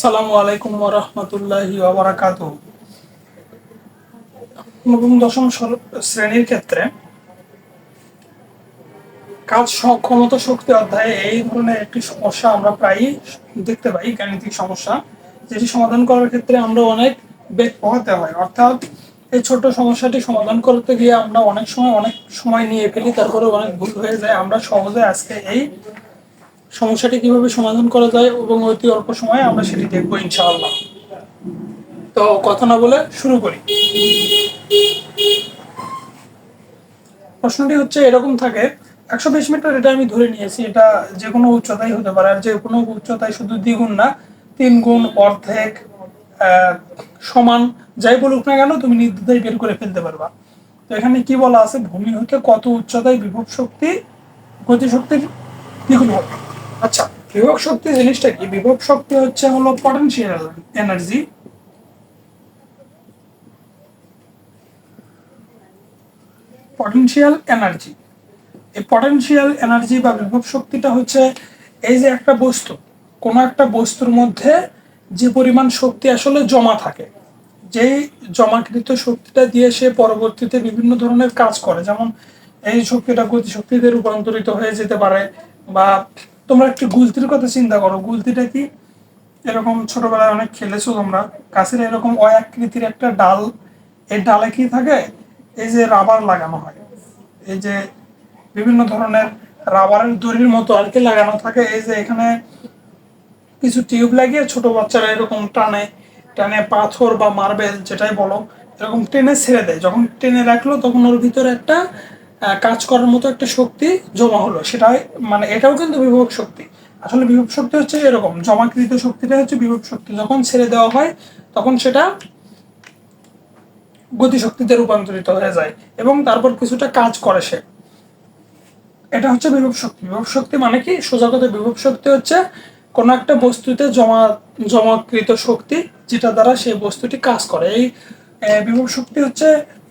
আসসালামু আলাইকুম রহমতুল্লাহি ওবরাকাত নবম, দশম শ্রেণির ক্ষেত্রে কাজ স- ক্ষমতা শক্তি অধ্যায়ে এই ধরনের একটি সমস্যা আমরা প্রায়ই দেখতে পাই, গাণিতিক সমস্যা, যেটি সমাধান করার ক্ষেত্রে আমরা অনেক বেগ পোহাতে হয়। অর্থাৎ এই ছোট সমস্যাটি সমাধান করতে গিয়ে আমরা অনেক সময় অনেক সময় নিয়ে ফেলি তারপরে অনেক ভুল হয়ে যায়। আমরা সহজে আজকে এই সমস্যাটি কীভাবে সমাধান করা যায় এবং অতি অল্প সময়ে আমরা সেটি দেখব ইনশাআল্লাহ। তো কথা না বলে শুরু করি। প্রশ্নটি হচ্ছে, এরকম থাকে, একশো বিশ মিটার এটা আমি ধরে নিয়েছি, এটা যে কোনো উচ্চতাই হতে পারে, আর যে কোনো উচ্চতায় শুধু দ্বিগুণ না, তিন গুণ, অর্ধেক সমান, যাই বলুক না কেন, তুমি নির্দ্বিধায় বের করে ফেলতে পারবা। তো এখানে কি বলা আছে? ভূমি হতে কত উচ্চতায় বিভব শক্তি, গতিশক্তির দ্বিগুণ হবে। আচ্ছা বিভব শক্তি জিনিসটা কি? বিভব শক্তি হচ্ছে হলো পটেনশিয়াল এনার্জি পটেনশিয়াল এনার্জি এই পটেনশিয়াল এনার্জি বা বিভব শক্তিটা হচ্ছে এই যে একটা বস্তু, কোনো একটা বস্তুর মধ্যে যে পরিমাণ শক্তি আসলে জমা থাকে, যেই জমাকৃত শক্তিটা দিয়ে সে পরবর্তীতে বিভিন্ন ধরনের কাজ করে। যেমন এই শক্তিটা গতি শক্তিতে রূপান্তরিত হয়ে যেতে পারে বা তোমরা একটু গুলতির কথা চিন্তা করো। গুলতিটা কি? এরকম ছোটবেলায় অনেক খেলেছো তোমরা? গাছের এরকম অয়াকৃতির একটা ডাল, এই ডালে কি থাকে? এই যে রাবার লাগানো হয়। এই যে বিভিন্ন ধরনের রাবারের দড়ির মতো আর কি লাগানো থাকে। এই যে এখানে কিছু টিউব লাগিয়ে ছোট বাচ্চারা এরকম টানে টানে পাথর বা মার্বেল যেটাই বলো, এরকম টেনে ছেড়ে দেয়। যখন টেনে রাখল, তখন ওর ভিতরে একটা কাজ করার মতো একটা শক্তি জমা হলো। সেটাই মানে এটাও কিন্তু বিভব শক্তি। আসলে বিভব শক্তি হচ্ছে এরকম। জমাকৃত শক্তিটা হচ্ছে বিভব শক্তি। যখন ছেড়ে দেওয়া হয়, তখন সেটা গতিশক্তিতে রূপান্তরিত হয়ে যায় এবং তারপর কিছুটা কাজ করে সে। এটা হচ্ছে বিভব শক্তি। বিভব শক্তি মানে কি? সোজা কথা, বিভব শক্তি হচ্ছে কোনো একটা বস্তুতে জমা, জমাকৃত শক্তি যেটা দ্বারা সেই বস্তুটি কাজ করে। এই বিভব শক্তি হচ্ছে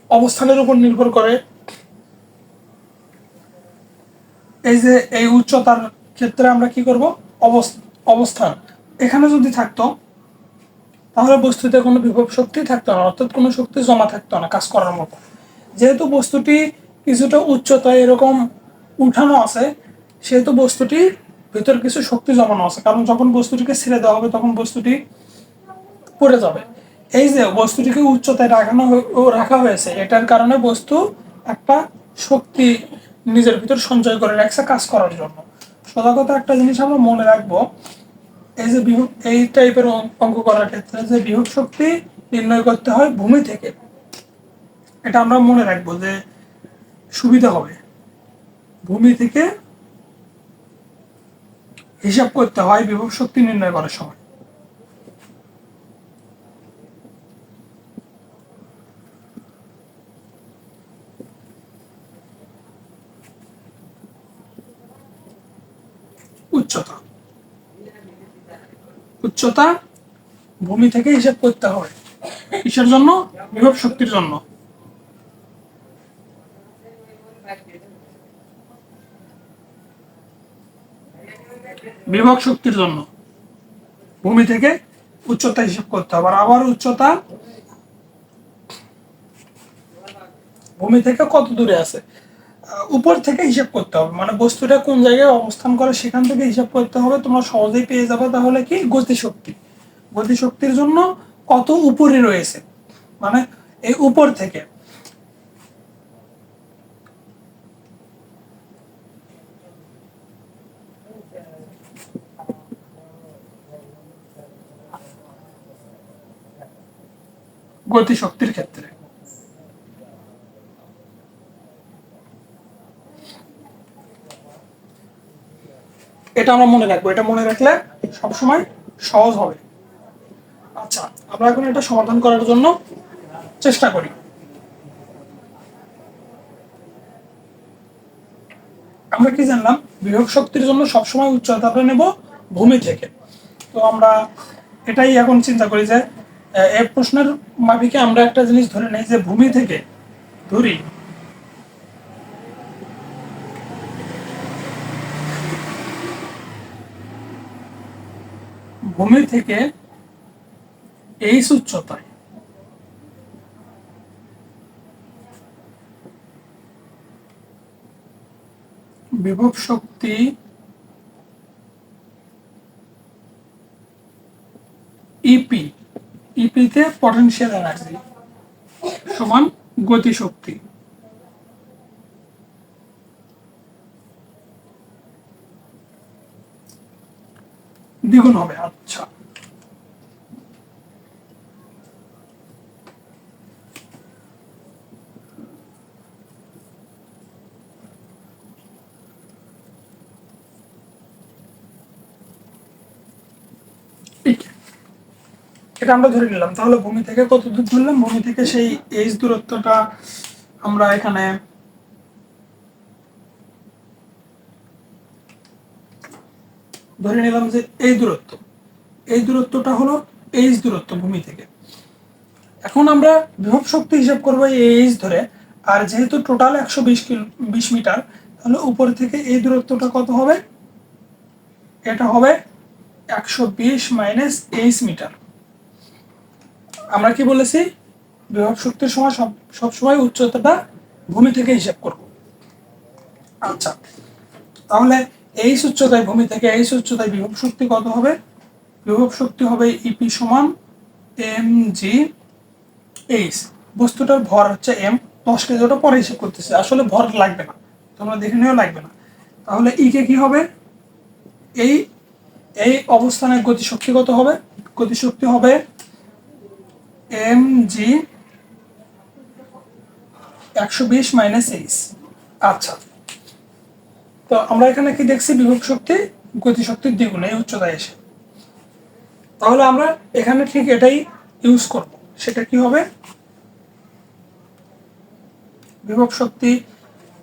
অবস্থানের উপর নির্ভর করে। এই যে এই উচ্চতার ক্ষেত্রে আমরা কি করব? অবস- অবস্থান। এখানে যদি থাকতো, তাহলে বস্তুতে কোনো বিভব শক্তি থাকতো না, অর্থাৎ কোনো শক্তি জমা থাকতো না কাজ করার মতো। যেহেতু বস্তুটি কিছুটা উচ্চতায় এরকম উঠানো আছে, সেহেতু বস্তুটি ভিতর কিছু শক্তি জমানো আছে। কারণ যখন বস্তুটিকে ছেড়ে দেওয়া হবে, তখন বস্তুটি পড়ে যাবে। এই যে বস্তুটিকে উচ্চতায় রাখানো রাখা হয়েছে, এটার কারণে বস্তু একটা শক্তি নিজের ভিতর সঞ্চয় করে রাখছে কাজ করার জন্য। সোজা কথা একটা জিনিস আমরা মনে রাখব, এই যে বিভব এই টাইপের অঙ্ক করার ক্ষেত্রে যে বিভব শক্তি নির্ণয় করতে হয় ভূমি থেকে। এটা আমরা মনে রাখব যে সুবিধা হবে। ভূমি থেকে হিসাব করতে হয় বিভব শক্তি নির্ণয় করার সময়। উচ্চতা। উচ্চতা ভূমি থেকে হিসাব করতে হবে কিসের জন্য? বিভব শক্তির জন্য। বিভব শক্তির জন্য। ভূমি থেকে উচ্চতা হিসাব করতে হবে। আবার উচ্চতা ভূমি থেকে কত দূরে আছে? উপর থেকে হিসাব করতে হবে। মানে বস্তুটা কোন জায়গায় অবস্থান করে সেখান থেকে হিসাব করতে হবে। তোমরা সহজেই পেয়ে যাবে তাহলে কি? গতিশক্তি গতিশক্তির জন্য কত উপরে রয়েছে? মানে এই উপর থেকে। গতিশক্তির ক্ষেত্রে। এটা আমরা মনে রাখব। এটা মনে রাখলে সবসময় সহজ হবে। আচ্ছা আমরা এখন এটা সমাধান করার জন্য চেষ্টা করি। আমরা কি জানলাম? বিভব শক্তির জন্য সবসময় উচ্চতাটা নেব ভূমি থেকে। তো আমরা এটাই এখন চিন্তা করি যে এই প্রশ্নের মাফিকে আমরা একটা জিনিস ধরে নেই যে, ভূমি থেকে ধরি। ভূমি থেকে এইচ উচ্চতায় বিভব শক্তি ইপি ইপিতে পটেনশিয়াল এনার্জি সমান গতিশক্তি। দ্বিগুণ হবে আচ্ছা। এটা আমরা ধরে নিলাম। তাহলে ভূমি থেকে কত দূর ধরলাম? ভূমি থেকে সেই এইচ দূরত্বটা আমরা এখানে ধরে নিলাম যে এই দূরত্ব। এই দূরত্বটা হলো এইচ দূরত্ব ভূমি থেকে। এখন আমরা বিভব শক্তি হিসাব করব এই এইচ ধরে। আর যেহেতু টোটাল একশো বিশ কিলো, বিশ মিটার, তাহলে উপর থেকে এই দূরত্বটা কত হবে? এটা হবে একশো বিশ মাইনাস এইচ মিটার। আমরা কি বলেছি? বিভব শক্তির সময় সব সবসময় উচ্চতাটা ভূমি থেকে হিসাব করব। আচ্ছা তাহলে এই উচ্চতায় ভূমি থেকে এই উচ্চতায় বিভব শক্তি কত হবে? বিভব শক্তি হবে ইপি সমান এম জি এইচ বস্তুটার ভর হচ্ছে এম দশ কেজি ওটা পরে হিসাব করতেছে। আসলে ভর লাগবে না। তোমরা দেখে নিও লাগবে না। তাহলে ই কে কি হবে? এই এই অবস্থানের গতিশক্তি কত হবে? গতিশক্তি হবে এম জি একশো বিশ মাইনাস এইচ আচ্ছা। তো আমরা এখানে কি দেখছি? বিভব শক্তি গতিশক্তির দ্বিগুণ, এই উচ্চতায় এসে। তাহলে আমরা এখানে ঠিক এটাই ইউজ করব। সেটা কি হবে? বিভব শক্তি,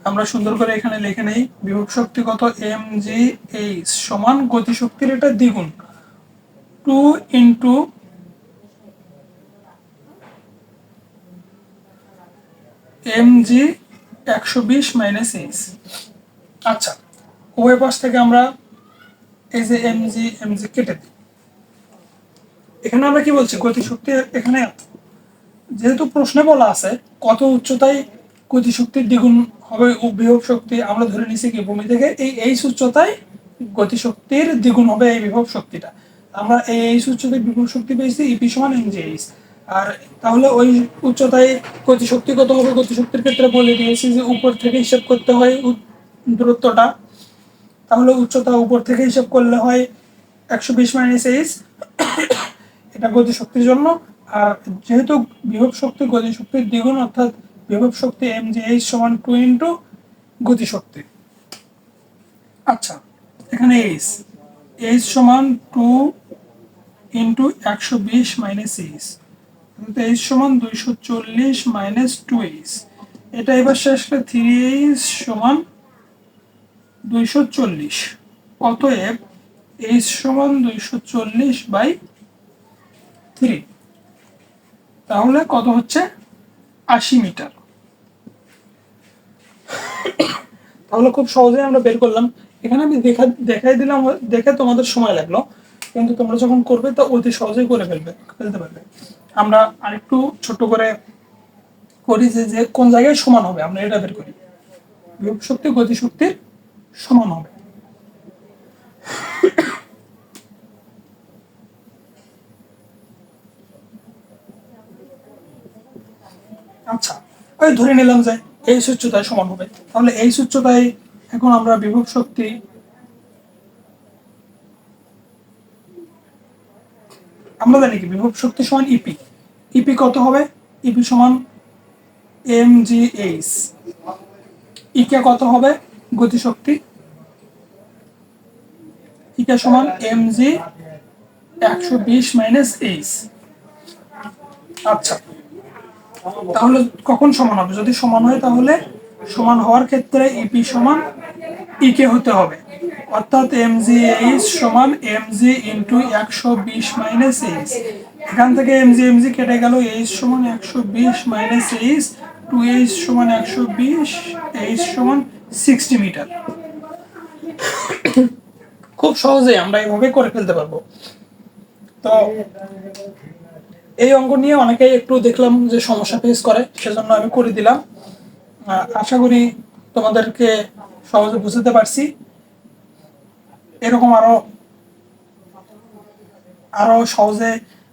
আমরা সুন্দর করে এখানে লিখে নেই। বিভব শক্তি কত? এম জি এইচ সমান গতিশক্তির এটা দ্বিগুণ। টু ইন্টু এম জি একশো বিশ মাইনাস এইচ আচ্ছা উভয় পাশ থেকে আমরা এই যে এম জি এম জি কেটে দিই। এখানে আমরা কি বলছি? গতিশক্তি এখানে যেহেতু প্রশ্নে বলা আছে, কত উচ্চতায় গতিশক্তির দ্বিগুণ হবে বিভব শক্তি, আমরা ধরে নিছি কি, ভূমি থেকে এই এইচ উচ্চতায় গতিশক্তির দ্বিগুণ হবে এই বিভব শক্তিটা। আমরা এই এইচ উচ্চতায় বিভব শক্তি পেয়েছি ইপি সমান এম জি এইচ আর তাহলে ওই উচ্চতায় গতিশক্তি কত হবে? গতিশক্তির ক্ষেত্রে বলে দিয়েছি যে উপর থেকে হিসাব করতে হয় দূরত্বটা। তাহলে উচ্চতা উপর থেকে হিসাব করলে হয় একশো বিশ মাইনাস এইচ এটা গতিশক্তির জন্য। আর যেহেতু বিভব শক্তি গতিশক্তির দ্বিগুণ, অর্থাৎ বিভব শক্তি এম জি এইচ সমান টু ইন্টু গতিশক্তি আচ্ছা এখানে এইচ এইচ সমান টু ইন্টু একশো বিশ মাইনাস এইচ এইচ সমান দুইশো চল্লিশ মাইনাস টু এইচ এটা এবার শেষ করে থ্রি এইচ সমান দুইশো চল্লিশ। অতএব এইচ সমান দুইশো চল্লিশ বাই থ্রি তাহলে কত হচ্ছে? আশি মিটার। তাহলে খুব সহজেই আমরা বের করলাম। এখানে আমি দেখা, দেখাই দিলাম, দেখে তোমাদের সময় লাগল। কিন্তু তোমরা যখন করবে, তা অতি সহজেই করে ফেলবে, ফেলতে পারবে। আমরা আরেকটু ছোট করে করি যে কোন জায়গায় সমান হবে, আমরা এটা বের করি। বিভব শক্তি, গতি শক্তির সমান হবে। আচ্ছা ওই ধরে নিলাম যে এই উচ্চতায় সমান হবে। তাহলে এই উচ্চতায় এখন আমরা বিভব শক্তি আমরা জানি কি, বিভব শক্তি সমান ইপি ইপি কত হবে? ইপি সমান এম জি এইচ ইকে কত হবে? গতিশক্তি ইকে সমান এম জি একশো বিশ মাইনাস এইচ আচ্ছা তাহলে কখন সমান হবে? যদি সমান হয় তাহলে সমান হওয়ার ক্ষেত্রে ইপি সমান ইকে হতে হবে। অর্থাৎ এম জি এইচ সমান এম জি ইন্টু একশো বিশ মাইনাস এইচ এখান থেকে এম জি এম জি কেটে গেল এইচ সমান একশো বিশ মাইনাস এইচ টু এইচ সমান একশো বিশ এইচ সমান সিক্সটি মিটার খুব সহজে আমরা এভাবে করে ফেলতে পারব। তো এই অঙ্ক নিয়ে অনেকেই একটু দেখলাম যে সমস্যা ফেস করে, সেজন্য আমি করে দিলাম। আশা করি তোমাদেরকে সহজে বুঝতে পারছি। এরকম আরও আরও সহজে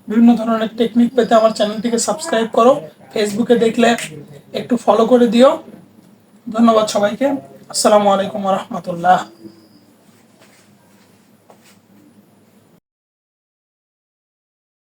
বিভিন্ন ধরনের টেকনিক পেতে আমার চ্যানেলটিকে সাবস্ক্রাইব করো। ফেসবুকে দেখলে একটু ফলো করে দিও। ধন্যবাদ সবাইকে। আসসালামু আলাইকুম রহমতুল্লাহ।